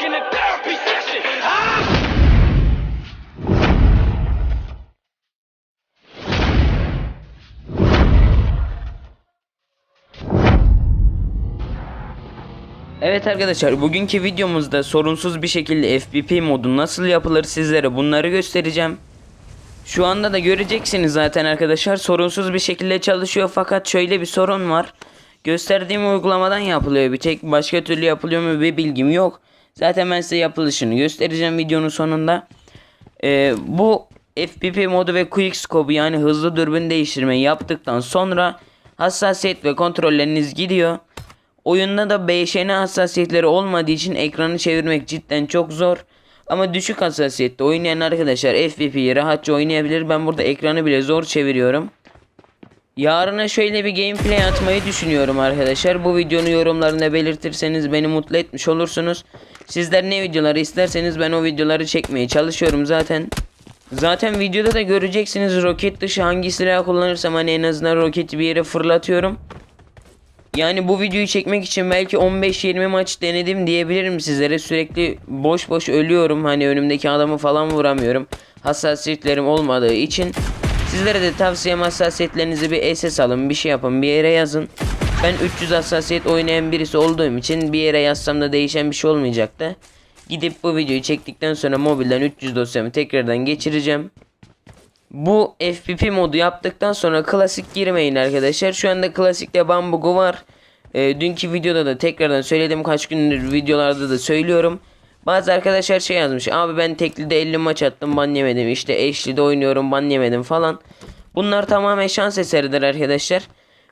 in a therapy session. Ah! Evet arkadaşlar bugünkü videomuzda sorunsuz bir şekilde FPP modu nasıl yapılır sizlere bunları göstereceğim. Şu anda da göreceksiniz zaten arkadaşlar sorunsuz bir şekilde çalışıyor fakat şöyle bir sorun var. Gösterdiğim uygulamadan yapılıyor bir tek başka türlü yapılıyor mu bir bilgim yok. Zaten ben size yapılışını göstereceğim videonun sonunda. Ee, bu FPP modu ve Quick Scope yani hızlı dürbün değiştirmeyi yaptıktan sonra hassasiyet ve kontrolleriniz gidiyor. Oyunda da BŞN hassasiyetleri olmadığı için ekranı çevirmek cidden çok zor. Ama düşük hassasiyette oynayan arkadaşlar FPP'yi rahatça oynayabilir. Ben burada ekranı bile zor çeviriyorum. Yarına şöyle bir gameplay atmayı düşünüyorum arkadaşlar. Bu videonun yorumlarında belirtirseniz beni mutlu etmiş olursunuz. Sizler ne videoları isterseniz ben o videoları çekmeye çalışıyorum zaten. Zaten videoda da göreceksiniz roket dışı hangi silah kullanırsam hani en azından roketi bir yere fırlatıyorum. Yani bu videoyu çekmek için belki 15-20 maç denedim diyebilirim sizlere. Sürekli boş boş ölüyorum. Hani önümdeki adamı falan vuramıyorum. Hassasiyetlerim olmadığı için. Sizlere de tavsiyem hassasiyetlerinizi bir SS alın. Bir şey yapın. Bir yere yazın. Ben 300 hassasiyet oynayan birisi olduğum için bir yere yazsam da değişen bir şey olmayacaktı. Gidip bu videoyu çektikten sonra mobilden 300 dosyamı tekrardan geçireceğim. Bu FPP modu yaptıktan sonra klasik girmeyin arkadaşlar. Şu anda klasikte bambugu var. Ee, dünkü videoda da tekrardan söyledim. Kaç gündür videolarda da söylüyorum. Bazı arkadaşlar şey yazmış. Abi ben teklide 50 maç attım ban yemedim. İşte eşlide oynuyorum ban yemedim falan. Bunlar tamamen şans eseridir arkadaşlar.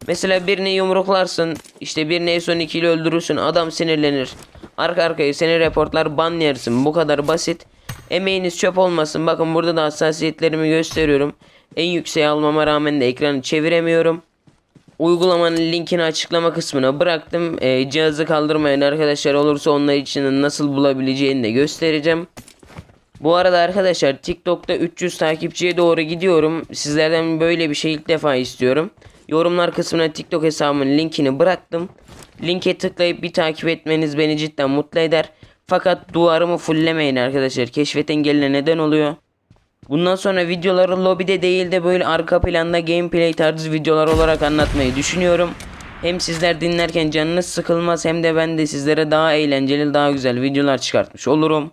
Mesela birini yumruklarsın. işte birini son 2 ile öldürürsün. Adam sinirlenir. Arka arkaya seni reportlar ban yersin. Bu kadar basit. Emeğiniz çöp olmasın. Bakın burada da hassasiyetlerimi gösteriyorum. En yükseğe almama rağmen de ekranı çeviremiyorum. Uygulamanın linkini açıklama kısmına bıraktım. Ee, cihazı kaldırmayan arkadaşlar olursa onlar için nasıl bulabileceğini de göstereceğim. Bu arada arkadaşlar TikTok'ta 300 takipçiye doğru gidiyorum. Sizlerden böyle bir şey ilk defa istiyorum. Yorumlar kısmına TikTok hesabımın linkini bıraktım. Linke tıklayıp bir takip etmeniz beni cidden mutlu eder. Fakat duvarımı fulllemeyin arkadaşlar. Keşfet engeline neden oluyor. Bundan sonra videoları lobide değil de böyle arka planda gameplay tarzı videolar olarak anlatmayı düşünüyorum. Hem sizler dinlerken canınız sıkılmaz hem de ben de sizlere daha eğlenceli daha güzel videolar çıkartmış olurum.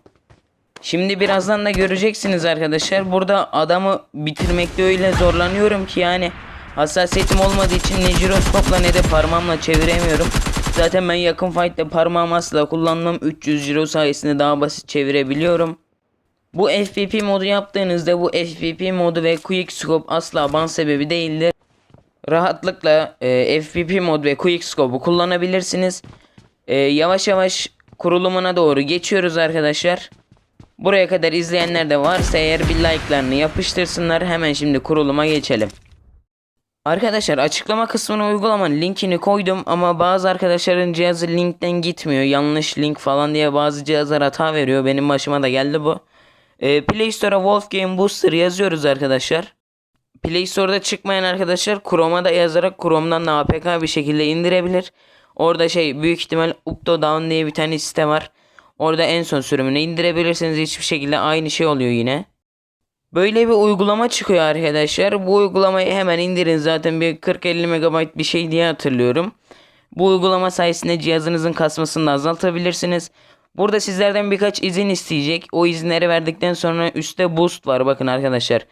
Şimdi birazdan da göreceksiniz arkadaşlar. Burada adamı bitirmekte öyle zorlanıyorum ki yani hassasiyetim olmadığı için ne jiroskopla ne de parmağımla çeviremiyorum. Zaten ben yakın fight'te parmağımı asla kullanmam. 300 jiro sayesinde daha basit çevirebiliyorum. Bu FPP modu yaptığınızda bu FPP modu ve Quick Scope asla ban sebebi değildir. Rahatlıkla e, FPP mod ve Quick Scope'u kullanabilirsiniz. E, yavaş yavaş kurulumuna doğru geçiyoruz arkadaşlar. Buraya kadar izleyenler de varsa eğer bir like'larını yapıştırsınlar. Hemen şimdi kuruluma geçelim. Arkadaşlar açıklama kısmına uygulamanın linkini koydum ama bazı arkadaşların cihazı linkten gitmiyor. Yanlış link falan diye bazı cihazlar hata veriyor. Benim başıma da geldi bu. Ee, Play Store'a Wolf Game Booster yazıyoruz arkadaşlar. Play Store'da çıkmayan arkadaşlar Chrome'a da yazarak Chrome'dan da APK bir şekilde indirebilir. Orada şey büyük ihtimal Upto Down diye bir tane site var. Orada en son sürümünü indirebilirsiniz. Hiçbir şekilde aynı şey oluyor yine. Böyle bir uygulama çıkıyor arkadaşlar. Bu uygulamayı hemen indirin. Zaten bir 40-50 MB bir şey diye hatırlıyorum. Bu uygulama sayesinde cihazınızın kasmasını da azaltabilirsiniz. Burada sizlerden birkaç izin isteyecek. O izinleri verdikten sonra üstte boost var bakın arkadaşlar.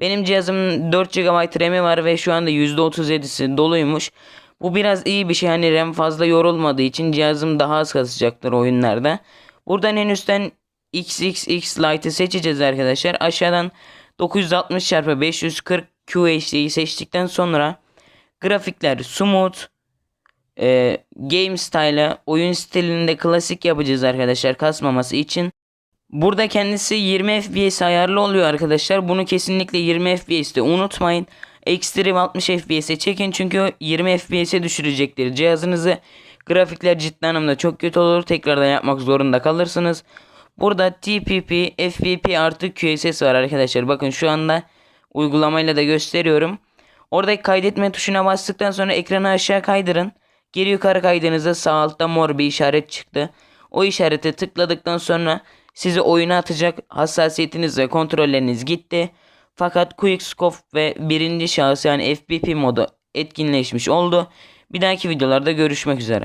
Benim cihazımın 4 GB RAM'i var ve şu anda %37'si doluymuş. Bu biraz iyi bir şey. Hani RAM fazla yorulmadığı için cihazım daha az kasacaktır oyunlarda. Buradan en üstten XXX Lite'ı seçeceğiz arkadaşlar. Aşağıdan 960 x 540 QHD'yi seçtikten sonra grafikler smooth e, game style'ı oyun stilinde klasik yapacağız arkadaşlar kasmaması için. Burada kendisi 20 FPS ayarlı oluyor arkadaşlar. Bunu kesinlikle 20 FPS'te unutmayın. Extreme 60 FPS'e çekin çünkü 20 FPS'e düşürecektir cihazınızı. Grafikler ciddi anlamda çok kötü olur. Tekrardan yapmak zorunda kalırsınız. Burada TPP, FPP artı QSS var arkadaşlar. Bakın şu anda uygulamayla da gösteriyorum. Oradaki kaydetme tuşuna bastıktan sonra ekranı aşağı kaydırın. Geri yukarı kaydığınızda sağ altta mor bir işaret çıktı. O işarete tıkladıktan sonra sizi oyuna atacak. Hassasiyetiniz ve kontrolleriniz gitti. Fakat Quickscope ve birinci şahıs yani FPP modu etkinleşmiş oldu. Bir dahaki videolarda görüşmek üzere.